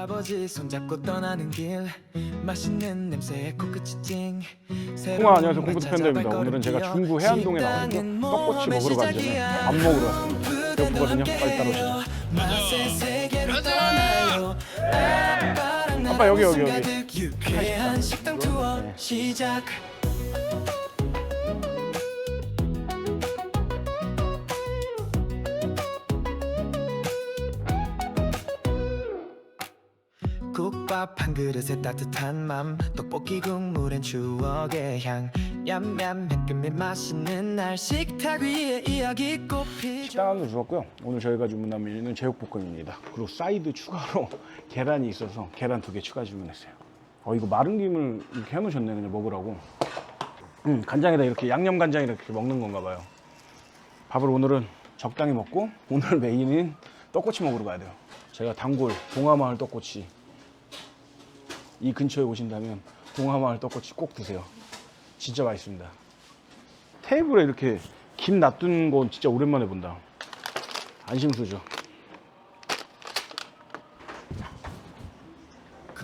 아버지 손잡고 떠나는 길 맛있는 냄새에 코끝이 찡 홍아 안녕하세요 공부도 팬더입니다 오늘은 제가 중구 해안동에 나와있고 떡꼬치 먹으러 가기 전에 밥 먹으러 왔습니다 배고프거든요 빨리 따라오시죠 아빠랑 아빠, 여기, 여기, 여기. 가 국밥 한 그릇에 따뜻한 맘. 떡볶이 국물엔 추억의 향. 얌얌 햇금에 맛있는 날. 식탁 위에 이야기 꽃피죠 식당 안으로 들어왔고요. 오늘 저희가 주문한 메뉴는 제육볶음입니다. 그리고 사이드 추가로 계란이 있어서 계란 두 개 추가 주문했어요. 어 이거 마른 김을 이렇게 해놓으셨네 그냥 먹으라고. 음 간장에다 이렇게 양념 간장 이렇게 먹는 건가 봐요. 밥을 오늘은 적당히 먹고 오늘 메인은 떡꼬치 먹으러 가야 돼요. 제가 단골 동화마을 떡꼬치 이 근처에 오신다면 동화마을 떡꼬치 꼭 드세요. 진짜 맛있습니다. 테이블에 이렇게 김 놔둔 건 진짜 오랜만에 본다. 안심수죠.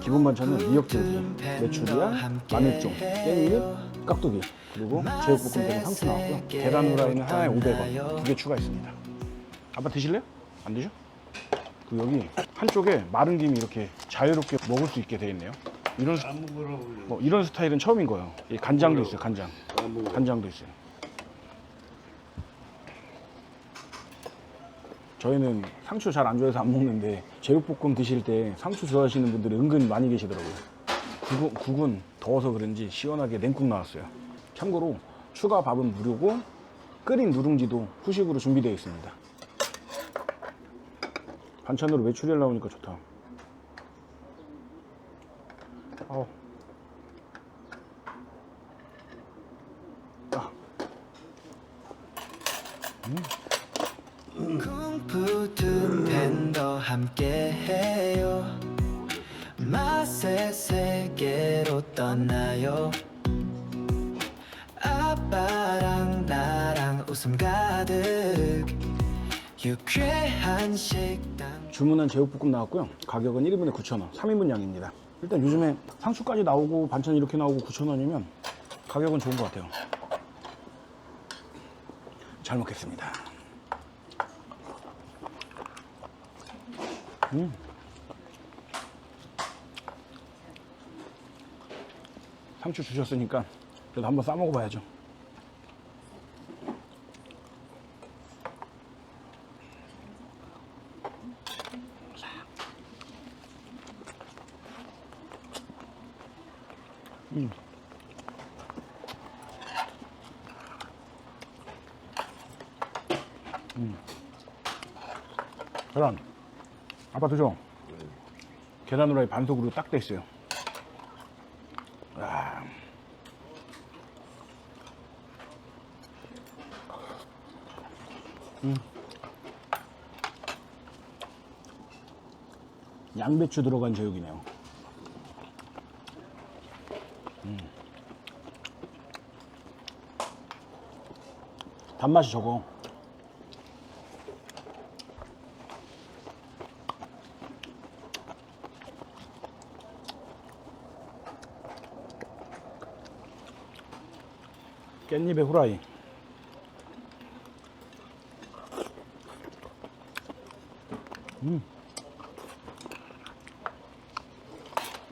기본 반찬은 미역줄기, 메추리알, 마늘종, 깻잎, 깍두기 그리고 제육볶음 때문에 상추 나왔고요. 계란 후라이는 하나에 500원. 두 개 추가했습니다. 아빠 드실래요? 안 드셔? 그 여기 한쪽에 마른 김이 이렇게 자유롭게 먹을 수 있게 되어 있네요. 이런 스- 뭐 이런 스타일은 처음인 거예요. 이 간장도 있어요 간장. 간장도 있어요. 저희는 상추 잘 안 좋아해서 안 먹는데 제육볶음 드실 때 상추 좋아하시는 분들이 은근 많이 계시더라고요. 국은, 국은 더워서 그런지 시원하게 냉국 나왔어요. 참고로 추가 밥은 무료고 끓인 누룽지도 후식으로 준비되어 있습니다. 반찬으로 메추리알 나오니까 좋다. 아우. 아, 쿵푸드 팬더 함께 해요. 맛의 세계로 떠나요. 아빠랑 나랑 웃음 가득. 유쾌한 식당 주문한 제육볶음 나왔고요. 가격은 1인분에 9,000원, 3인분 양입니다. 일단 요즘에 상추까지 나오고 반찬 이렇게 나오고 9,000원이면 가격은 좋은 것 같아요. 잘 먹겠습니다. 음. 상추 주셨으니까 그래도 한번 싸 먹어 봐야죠. 계란. 아빠 드셔. 계란 후라이 반속으로 딱 돼 있어요. 아. 음. 양배추 들어간 제육이네요. 음. 단맛이 적어. 깻잎의 후라이. 음.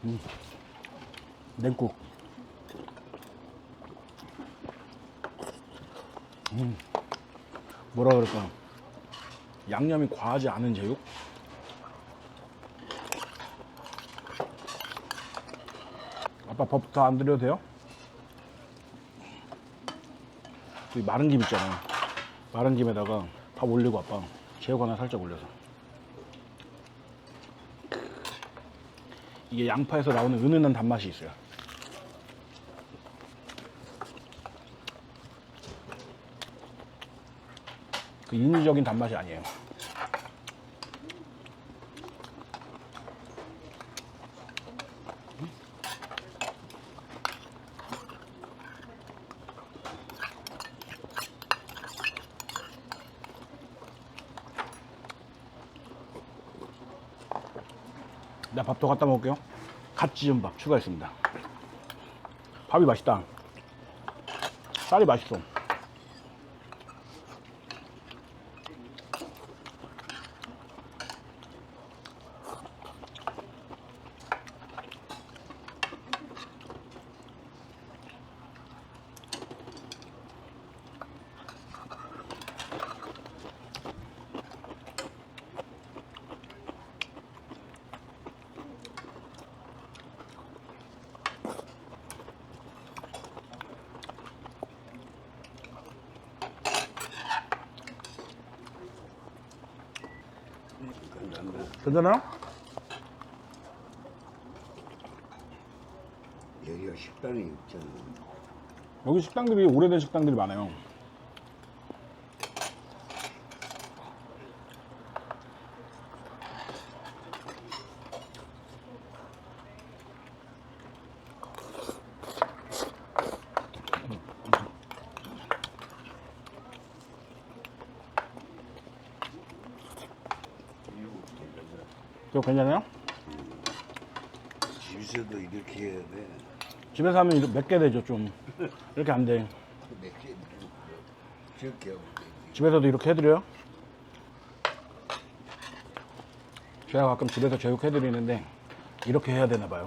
음. 냉국. 음. 뭐라 그럴까. 양념이 과하지 않은 제육? 아빠 밥더안 드려도 돼요? 이 마른 김 있잖아. 마른 김에다가 밥 올리고 아빠 제육 하나 살짝 올려서. 이게 양파에서 나오는 은은한 단맛이 있어요. 인위적인 단맛이 아니에요. 나 밥도 갖다 먹을게요. 갓 지은 밥 추가했습니다. 밥이 맛있다. 쌀이 맛있어. 괜찮아요? 여기가 식당이 있잖아. 여기 식당들이 오래된 식당들이 많아요. 이거 괜찮아요? 집에서도 이렇게 해야 돼. 집에서 하면 몇개 되죠 좀 이렇게 안 돼. 몇개 적게 하고 되지. 집에서도 이렇게 해드려요? 제가 가끔 집에서 제육 해드리는데 이렇게 해야 되나 봐요.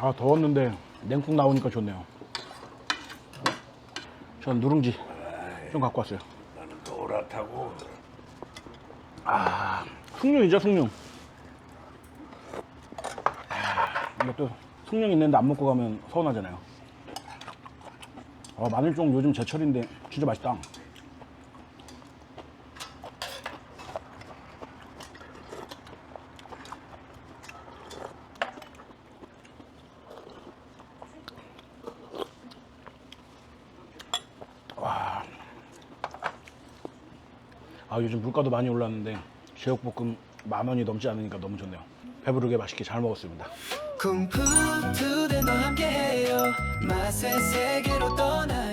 아 더웠는데 냉국 나오니까 좋네요. 전 누룽지 좀 갖고 왔어요. 나는 노랗다고. 숭늉이죠 숭늉 아, 이것도 숭늉 있는데 안 먹고 가면 서운하잖아요 아, 마늘종 요즘 제철인데 진짜 맛있다 아 요즘 물가도 많이 올랐는데 제육볶음 만 원이 넘지 않으니까 너무 좋네요. 배부르게 맛있게 잘 먹었습니다. 쿵푸 투데도 함께해요. 맛의 세계로 떠나요